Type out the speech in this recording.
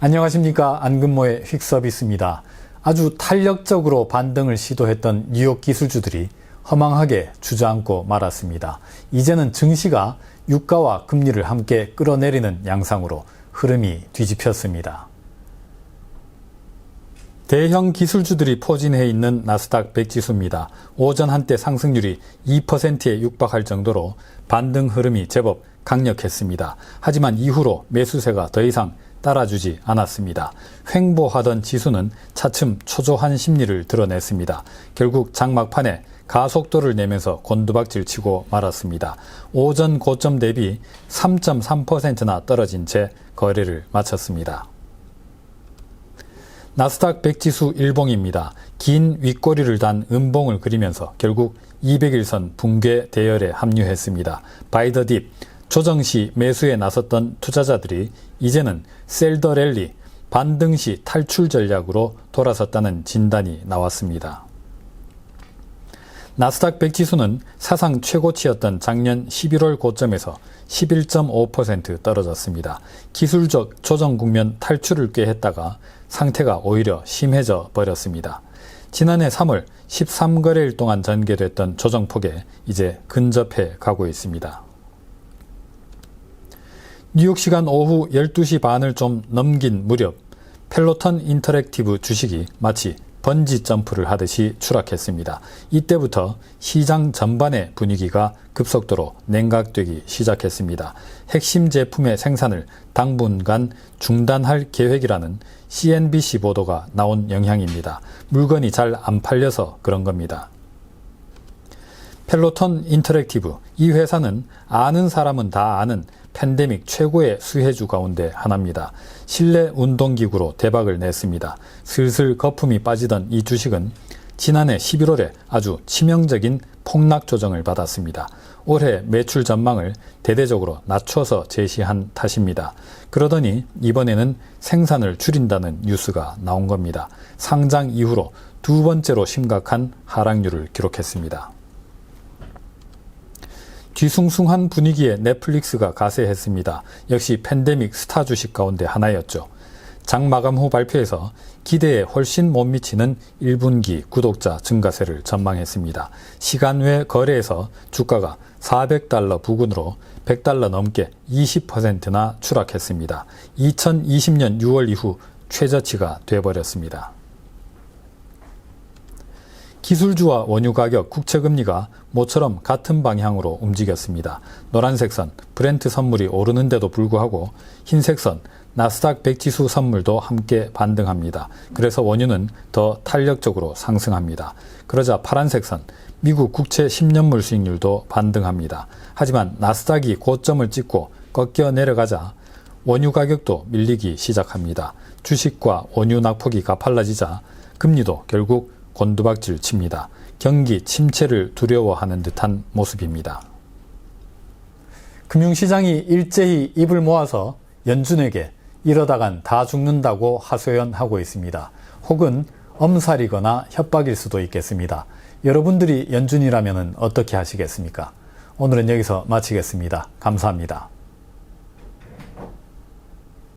안녕하십니까 안근모의 휙 서비스입니다. 아주 탄력적으로 반등을 시도했던 뉴욕 기술주들이 허망하게 주저앉고 말았습니다. 이제는 증시가 유가와 금리를 함께 끌어내리는 양상으로 흐름이 뒤집혔습니다. 대형 기술주들이 포진해 있는 나스닥 100 지수입니다. 오전 한때 상승률이 2%에 육박할 정도로 반등 흐름이 제법 강력했습니다. 하지만 이후로 매수세가 더 이상 따라주지 않았습니다. 횡보하던 지수는 차츰 초조한 심리를 드러냈습니다. 결국 장막판에 가속도를 내면서 곤두박질 치고 말았습니다. 오전 고점 대비 3.3%나 떨어진 채 거래를 마쳤습니다. 나스닥 100지수 일봉입니다. 긴 윗꼬리를 단 음봉을 그리면서 결국 200일선 붕괴 대열에 합류했습니다. 바이더 딥, 조정 시 매수에 나섰던 투자자들이 이제는 셀더 랠리, 반등 시 탈출 전략으로 돌아섰다는 진단이 나왔습니다. 나스닥 100 지수는 사상 최고치였던 작년 11월 고점에서 11.5% 떨어졌습니다. 기술적 조정 국면 탈출을 꾀했다가 상태가 오히려 심해져 버렸습니다. 지난해 3월 13거래일 동안 전개됐던 조정폭에 이제 근접해 가고 있습니다. 뉴욕 시간 오후 12시 반을 좀 넘긴 무렵 펠로턴 인터랙티브 주식이 마치 번지 점프를 하듯이 추락했습니다. 이때부터 시장 전반의 분위기가 급속도로 냉각되기 시작했습니다. 핵심 제품의 생산을 당분간 중단할 계획이라는 CNBC 보도가 나온 영향입니다. 물건이 잘 안 팔려서 그런 겁니다. 펠로톤 인터랙티브 이 회사는 아는 사람은 다 아는 팬데믹 최고의 수혜주 가운데 하나입니다. 실내 운동기구로 대박을 냈습니다. 슬슬 거품이 빠지던 이 주식은 지난해 11월에 아주 치명적인 폭락 조정을 받았습니다. 올해 매출 전망을 대대적으로 낮춰서 제시한 탓입니다. 그러더니 이번에는 생산을 줄인다는 뉴스가 나온 겁니다. 상장 이후로 두 번째로 심각한 하락률을 기록했습니다. 뒤숭숭한 분위기에 넷플릭스가 가세했습니다. 역시 팬데믹 스타 주식 가운데 하나였죠. 장 마감 후 발표에서 기대에 훨씬 못 미치는 1분기 구독자 증가세를 전망했습니다. 시간 외 거래에서 주가가 400달러 부근으로 100달러 넘게 20%나 추락했습니다. 2020년 6월 이후 최저치가 돼버렸습니다. 기술주와 원유 가격, 국채 금리가 모처럼 같은 방향으로 움직였습니다. 노란색 선, 브렌트 선물이 오르는데도 불구하고 흰색 선, 나스닥 100지수 선물도 함께 반등합니다. 그래서 원유는 더 탄력적으로 상승합니다. 그러자 파란색 선, 미국 국채 10년물 수익률도 반등합니다. 하지만 나스닥이 고점을 찍고 꺾여 내려가자 원유 가격도 밀리기 시작합니다. 주식과 원유 낙폭이 가팔라지자 금리도 결국 곤두박질 칩니다. 경기 침체를 두려워하는 듯한 모습입니다. 금융시장이 일제히 입을 모아서 연준에게 이러다간 다 죽는다고 하소연하고 있습니다. 혹은 엄살이거나 협박일 수도 있겠습니다. 여러분들이 연준이라면 어떻게 하시겠습니까? 오늘은 여기서 마치겠습니다. 감사합니다.